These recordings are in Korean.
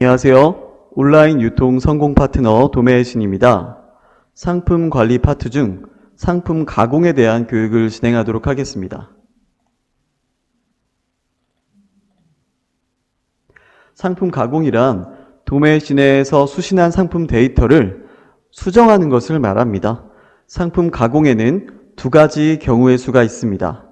안녕하세요. 온라인 유통 성공 파트너 도매의 신입니다. 상품 관리 파트 중 상품 가공에 대한 교육을 진행하도록 하겠습니다. 상품 가공이란 도매 시내에서 수신한 상품 데이터를 수정하는 것을 말합니다. 상품 가공에는 두 가지 경우의 수가 있습니다.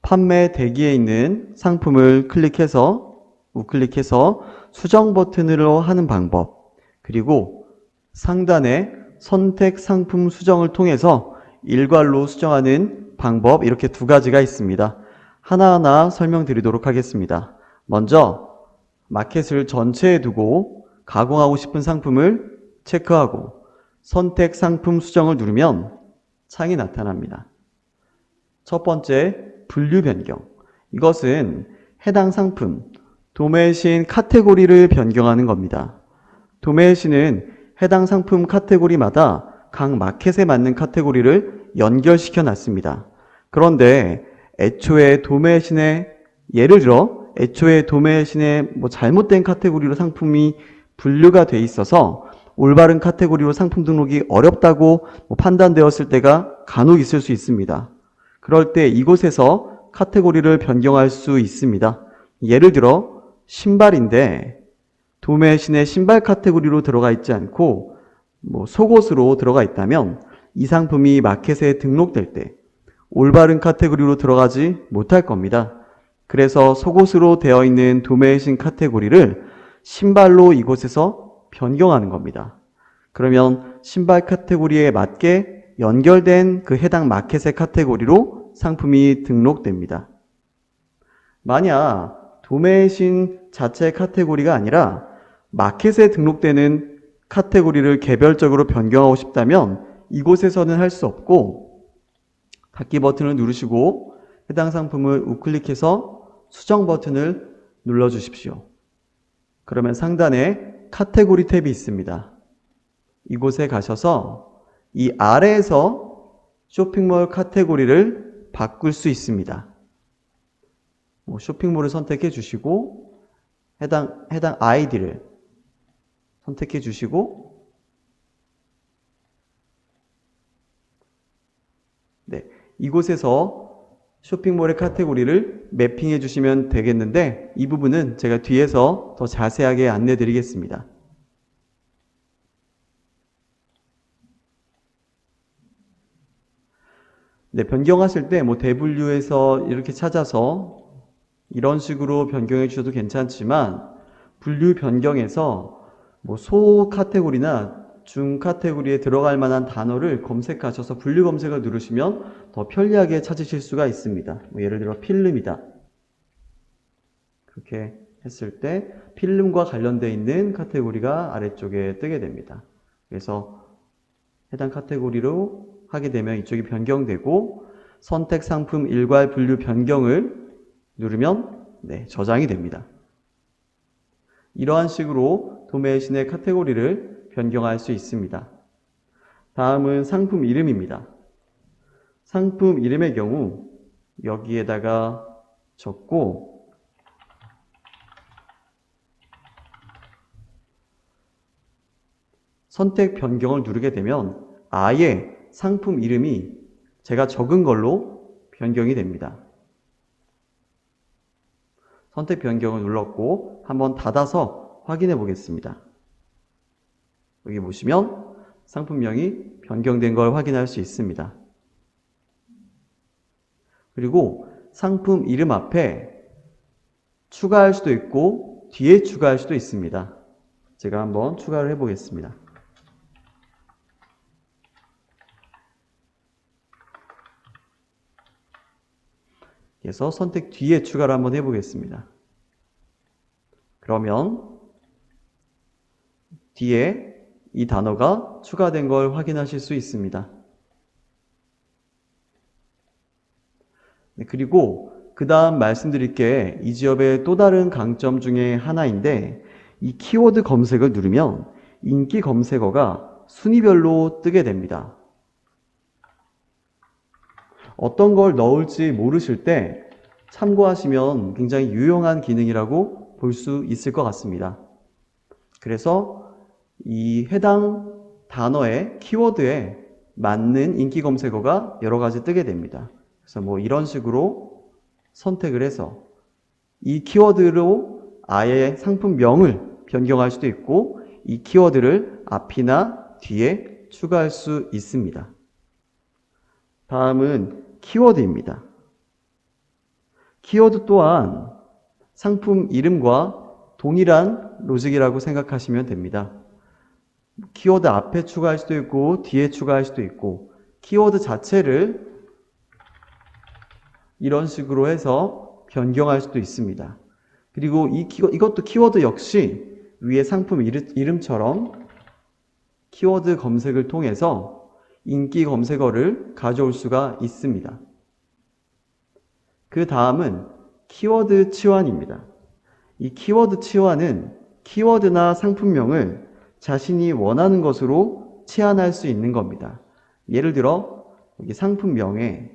판매 대기에 있는 상품을 클릭해서 우클릭해서 수정 버튼으로 하는 방법 그리고 상단에 선택 상품 수정을 통해서 일괄로 수정하는 방법 이렇게 두 가지가 있습니다. 하나하나 설명드리도록 하겠습니다. 먼저 마켓을 전체에 두고 가공하고 싶은 상품을 체크하고 선택 상품 수정을 누르면 창이 나타납니다. 첫 번째, 분류 변경. 이것은 해당 상품, 도매신 카테고리를 변경하는 겁니다. 도매신은 해당 상품 카테고리마다 각 마켓에 맞는 카테고리를 연결시켜 놨습니다. 그런데 애초에 도매신의 예를 들어 애초에 도매신의 뭐 잘못된 카테고리로 상품이 분류가 돼 있어서 올바른 카테고리로 상품 등록이 어렵다고 뭐 판단되었을 때가 간혹 있을 수 있습니다. 그럴 때 이곳에서 카테고리를 변경할 수 있습니다. 예를 들어 신발인데 도매신의 신발 카테고리로 들어가 있지 않고 뭐 속옷으로 들어가 있다면 이 상품이 마켓에 등록될 때 올바른 카테고리로 들어가지 못할 겁니다. 그래서 속옷으로 되어 있는 도매신 카테고리를 신발로 이곳에서 변경하는 겁니다. 그러면 신발 카테고리에 맞게 연결된 그 해당 마켓의 카테고리로 상품이 등록됩니다. 만약 도매신 자체 카테고리가 아니라 마켓에 등록되는 카테고리를 개별적으로 변경하고 싶다면 이곳에서는 할 수 없고 닫기 버튼을 누르시고 해당 상품을 우클릭해서 수정 버튼을 눌러 주십시오. 그러면 상단에 카테고리 탭이 있습니다. 이곳에 가셔서 이 아래에서 쇼핑몰 카테고리를 바꿀 수 있습니다. 뭐 쇼핑몰을 선택해 주시고 해당 해당 아이디를 선택해 주시고 네, 이곳에서 쇼핑몰의 카테고리를 매핑해 주시면 되겠는데 이 부분은 제가 뒤에서 더 자세하게 안내 드리겠습니다. 네, 변경하실 때 뭐 대분류에서 이렇게 찾아서 이런 식으로 변경해 주셔도 괜찮지만 분류 변경에서 뭐 소 카테고리나 중 카테고리에 들어갈 만한 단어를 검색하셔서 분류 검색을 누르시면 더 편리하게 찾으실 수가 있습니다. 뭐 예를 들어 필름이다. 그렇게 했을 때 필름과 관련되어 있는 카테고리가 아래쪽에 뜨게 됩니다. 그래서 해당 카테고리로 하게 되면 이쪽이 변경되고 선택 상품 일괄 분류 변경을 누르면 네, 저장이 됩니다. 이러한 식으로 도매신의 카테고리를 변경할 수 있습니다. 다음은 상품 이름입니다. 상품 이름의 경우 여기에다가 적고 선택 변경을 누르게 되면 아예 상품 이름이 제가 적은 걸로 변경이 됩니다. 선택 변경을 눌렀고 한번 닫아서 확인해 보겠습니다. 여기 보시면 상품명이 변경된 걸 확인할 수 있습니다. 그리고 상품 이름 앞에 추가할 수도 있고 뒤에 추가할 수도 있습니다. 제가 한번 추가를 해 보겠습니다. 그래서 선택 뒤에 추가를 한번 해보겠습니다. 그러면 뒤에 이 단어가 추가된 걸 확인하실 수 있습니다. 네, 그리고 그 다음 말씀드릴 게 이 지역의 또 다른 강점 중에 하나인데 이 키워드 검색을 누르면 인기 검색어가 순위별로 뜨게 됩니다. 어떤 걸 넣을지 모르실 때 참고하시면 굉장히 유용한 기능이라고 볼 수 있을 것 같습니다. 그래서 이 해당 단어의 키워드에 맞는 인기 검색어가 여러 가지 뜨게 됩니다. 그래서 뭐 이런 식으로 선택을 해서 이 키워드로 아예 상품명을 변경할 수도 있고 이 키워드를 앞이나 뒤에 추가할 수 있습니다. 다음은 키워드입니다. 키워드 또한 상품 이름과 동일한 로직이라고 생각하시면 됩니다. 키워드 앞에 추가할 수도 있고 뒤에 추가할 수도 있고 키워드 자체를 이런 식으로 해서 변경할 수도 있습니다. 그리고 이 키, 이것도 키워드 역시 위에 상품 이름, 이름처럼 키워드 검색을 통해서 인기 검색어를 가져올 수가 있습니다. 그 다음은 키워드 치환입니다. 이 키워드 치환은 키워드나 상품명을 자신이 원하는 것으로 치환할 수 있는 겁니다. 예를 들어 여기 상품명에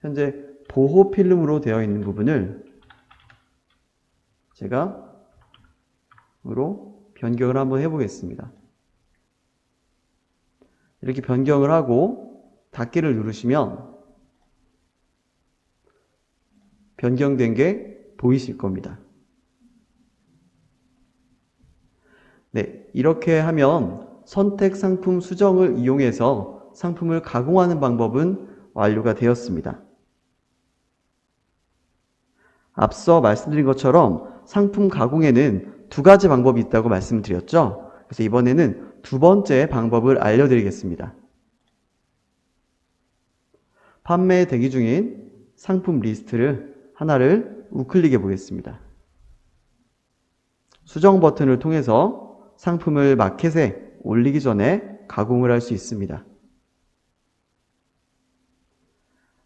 현재 보호 필름으로 되어 있는 부분을 제가 으로 변경을 한번 해보겠습니다. 이렇게 변경을 하고 닫기를 누르시면 변경된 게 보이실 겁니다. 네, 이렇게 하면 선택 상품 수정을 이용해서 상품을 가공하는 방법은 완료가 되었습니다. 앞서 말씀드린 것처럼 상품 가공에는 두 가지 방법이 있다고 말씀드렸죠. 그래서 이번에는 두 번째 방법을 알려드리겠습니다. 판매 대기 중인 상품 리스트를 하나를 우클릭해 보겠습니다. 수정 버튼을 통해서 상품을 마켓에 올리기 전에 가공을 할 수 있습니다.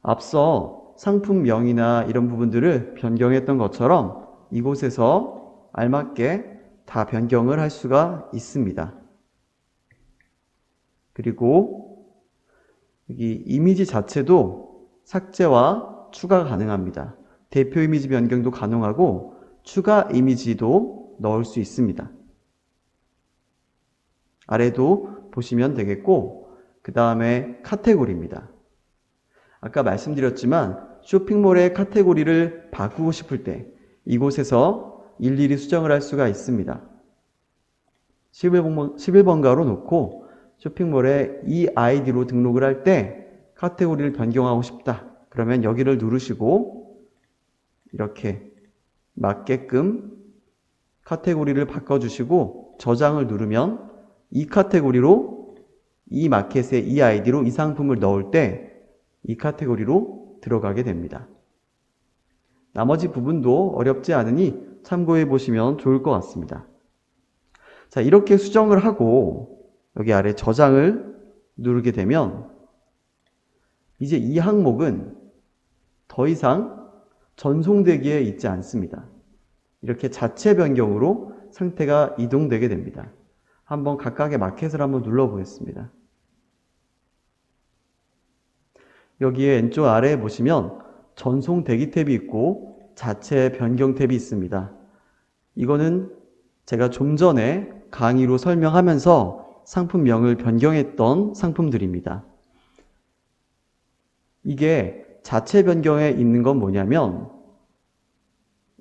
앞서 상품명이나 이런 부분들을 변경했던 것처럼 이곳에서 알맞게 다 변경을 할 수가 있습니다. 그리고 여기 이미지 자체도 삭제와 추가 가능합니다. 대표 이미지 변경도 가능하고 추가 이미지도 넣을 수 있습니다. 아래도 보시면 되겠고 그 다음에 카테고리입니다. 아까 말씀드렸지만 쇼핑몰의 카테고리를 바꾸고 싶을 때 이곳에서 일일이 수정을 할 수가 있습니다. 11번, 11번가로 놓고 쇼핑몰에 이 아이디로 등록을 할 때 카테고리를 변경하고 싶다. 그러면 여기를 누르시고 이렇게 맞게끔 카테고리를 바꿔주시고 저장을 누르면 이 카테고리로 이 마켓에 이 아이디로 이 상품을 넣을 때 이 카테고리로 들어가게 됩니다. 나머지 부분도 어렵지 않으니 참고해 보시면 좋을 것 같습니다. 자, 이렇게 수정을 하고 여기 아래 저장을 누르게 되면 이제 이 항목은 더 이상 전송되기에 있지 않습니다. 이렇게 자체 변경으로 상태가 이동되게 됩니다. 한번 각각의 마켓을 한번 눌러 보겠습니다. 여기에 왼쪽 아래에 보시면 전송 대기 탭이 있고 자체 변경 탭이 있습니다. 이거는 제가 좀 전에 강의로 설명하면서 상품명을 변경했던 상품들입니다. 이게 자체 변경에 있는 건 뭐냐면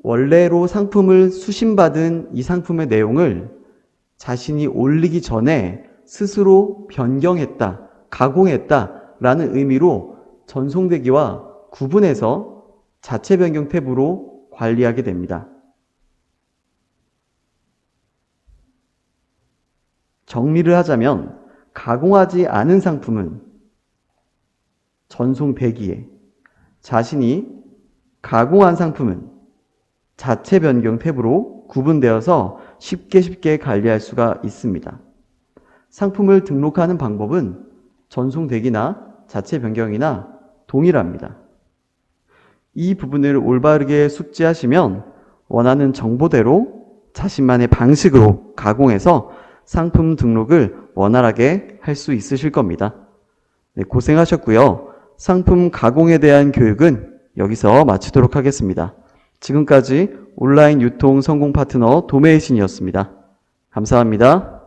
원래로 상품을 수신받은 이 상품의 내용을 자신이 올리기 전에 스스로 변경했다, 가공했다 라는 의미로 전송되기와 구분해서 자체 변경 탭으로 관리하게 됩니다. 정리를 하자면 가공하지 않은 상품은 전송 대기에 자신이 가공한 상품은 자체 변경 탭으로 구분되어서 쉽게 쉽게 관리할 수가 있습니다. 상품을 등록하는 방법은 전송 대기나 자체 변경이나 동일합니다. 이 부분을 올바르게 숙지하시면 원하는 정보대로 자신만의 방식으로 가공해서 상품 등록을 원활하게 할 수 있으실 겁니다. 네, 고생하셨고요. 상품 가공에 대한 교육은 여기서 마치도록 하겠습니다. 지금까지 온라인 유통 성공 파트너 도메이신이었습니다. 감사합니다.